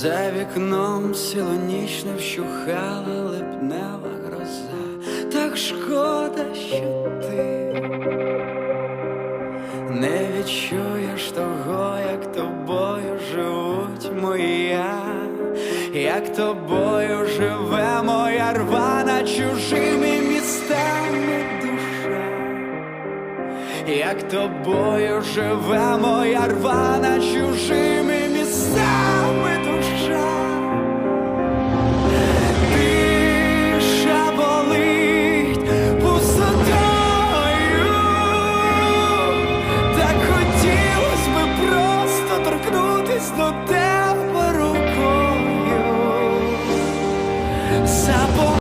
За вікном не вщухала липнева гроза, так шкода, що ти не відчуєш того, як тобою живуть моя, як тобою живе моя рвана чужими містами душа, як тобою живе моя рвана міцно тебе рукою.